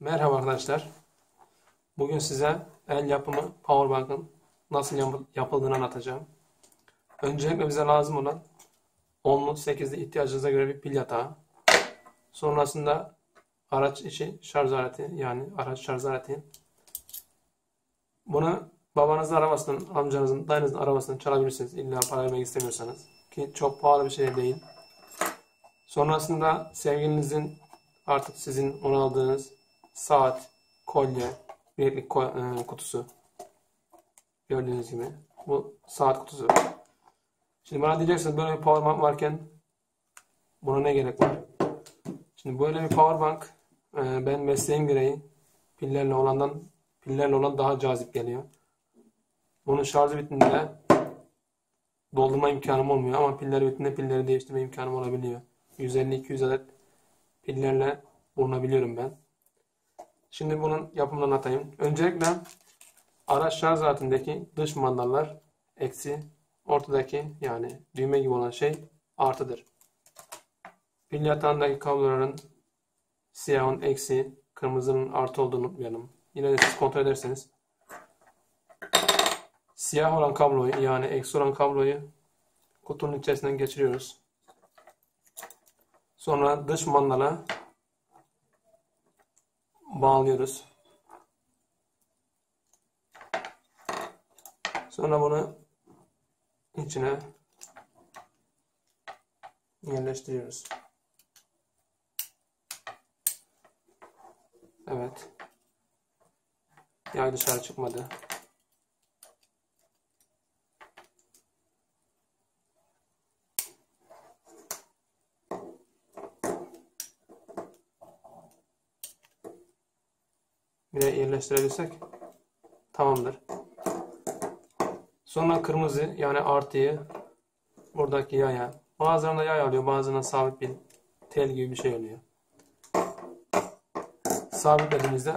Merhaba arkadaşlar. Bugün size el yapımı powerbank'ın nasıl yap- yapıldığını anlatacağım. Öncelikle bize lazım olan 10'lu 8'li ihtiyacınıza göre bir pil yatağı. Sonrasında araç içi şarj aleti yani araç şarj aleti. Bunu babanızın arabasından, amcanızın, dayınızın arabasından çalabilirsiniz. İlla para vermek istemiyorsanız. Ki çok pahalı bir şey değil. Sonrasında sevgilinizin artık sizin onu aldığınız saat, kolye, bileklik e, kutusu. Gördüğünüz gibi. Bu saat kutusu. Şimdi bana diyeceksiniz böyle bir powerbank varken buna ne gerek var? Şimdi böyle bir powerbank e, ben mesleğim gereği pillerle olandan pillerle olan daha cazip geliyor. Bunun şarjı bittiğinde doldurma imkanım olmuyor ama piller bittiğinde pilleri değiştirme imkanım olabiliyor. 150-200 adet pillerle bulunabiliyorum ben. Şimdi bunun yapımını anlatayım. Öncelikle araç şarj aletindeki dış mandallar eksi, ortadaki yani düğme gibi olan şey artıdır. Pil yatağındaki kabloların siyahın eksi, kırmızının artı olduğunu unutmayalım. Yine de siz kontrol ederseniz siyah olan kabloyu yani eksi olan kabloyu kutunun içerisinden geçiriyoruz. Sonra dış mandala bağlıyoruz. Sonra bunu içine yerleştiriyoruz. Evet. Yay dışarı çıkmadı. Bir de yerleştirebilirsek tamamdır. Sonra kırmızı yani artıyı buradaki yaya. Bazılarında yay alıyor, bazılarında sabit bir tel gibi bir şey oluyor. Sabitlediğimizde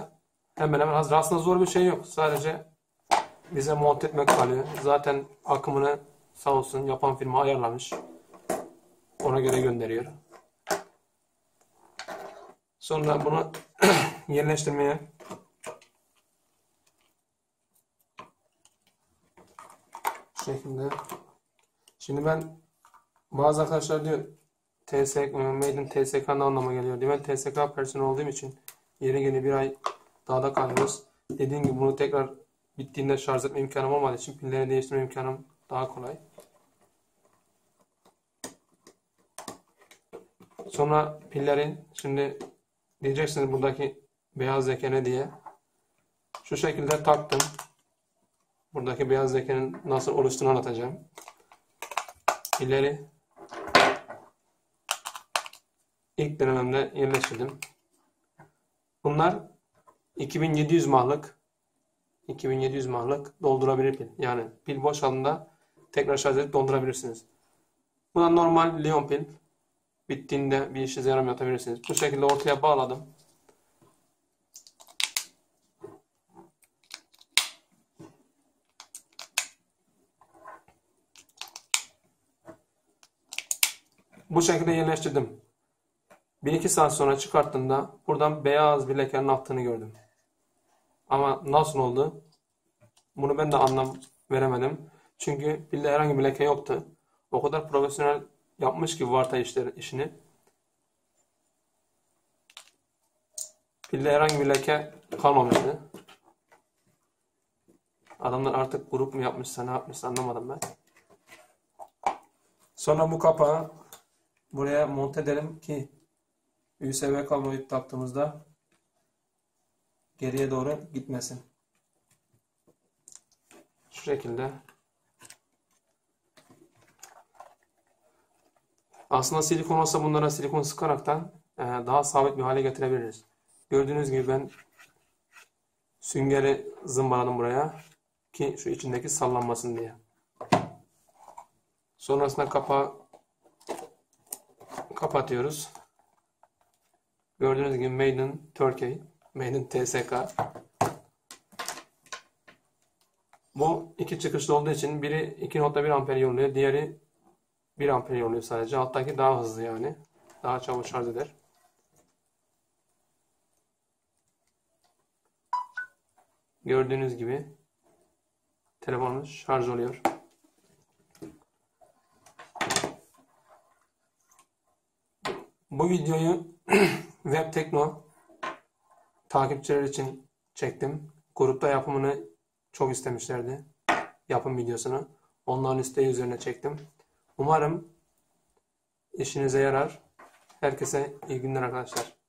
hemen hemen hazır. Aslında zor bir şey yok. Sadece bize monte etmek kalıyor. Zaten akımını sağ olsun yapan firma ayarlamış. Ona göre gönderiyor. Sonra bunu yerleştirmeye Şu şekilde. Şimdi ben bazı arkadaşlar diyor TSK, Made in TSK ne geliyor diye. Ben TSK personeli olduğum için yeri geliyor bir ay dağda kalıyoruz. Dediğim gibi bunu tekrar bittiğinde şarj etme imkanım olmadığı için pilleri değiştirme imkanım daha kolay. Sonra pillerin şimdi diyeceksiniz buradaki beyaz leke ne diye. Şu şekilde taktım. Buradaki beyaz lekenin nasıl oluştuğunu anlatacağım. İleri ilk denememde yerleştirdim. Bunlar 2700 mahlık 2700 mahlık doldurabilir pil. Yani pil boşaldığında tekrar şarj edip doldurabilirsiniz. Buna normal Lion pil. Bittiğinde bir işe yaramıyor atabilirsiniz. Bu şekilde ortaya bağladım. Bu şekilde yerleştirdim. 1-2 saat sonra çıkarttığımda buradan beyaz bir lekenin aktığını gördüm. Ama nasıl oldu? Bunu ben de anlam veremedim. Çünkü pilde herhangi bir leke yoktu. O kadar profesyonel yapmış ki varta işleri, işini. Pilde herhangi bir leke kalmamıştı. Adamlar artık grup mu yapmışsa ne yapmışsa anlamadım ben. Sonra bu kapağı buraya monte edelim ki USB kabloyu taktığımızda geriye doğru gitmesin. Şu şekilde. Aslında silikon olsa bunlara silikon sıkaraktan e, daha sabit bir hale getirebiliriz. Gördüğünüz gibi ben süngeri zımbaladım buraya ki şu içindeki sallanmasın diye. Sonrasında kapağı kapatıyoruz. Gördüğünüz gibi Made in Turkey, Made in TSK. Bu iki çıkışlı olduğu için biri 2.1 amper yolluyor, diğeri 1 amper yolluyor sadece. Alttaki daha hızlı yani. Daha çabuk şarj eder. Gördüğünüz gibi telefonumuz şarj oluyor. Bu videoyu Web Tekno takipçiler için çektim. Grupta yapımını çok istemişlerdi. Yapım videosunu. Onların isteği üzerine çektim. Umarım işinize yarar. Herkese iyi günler arkadaşlar.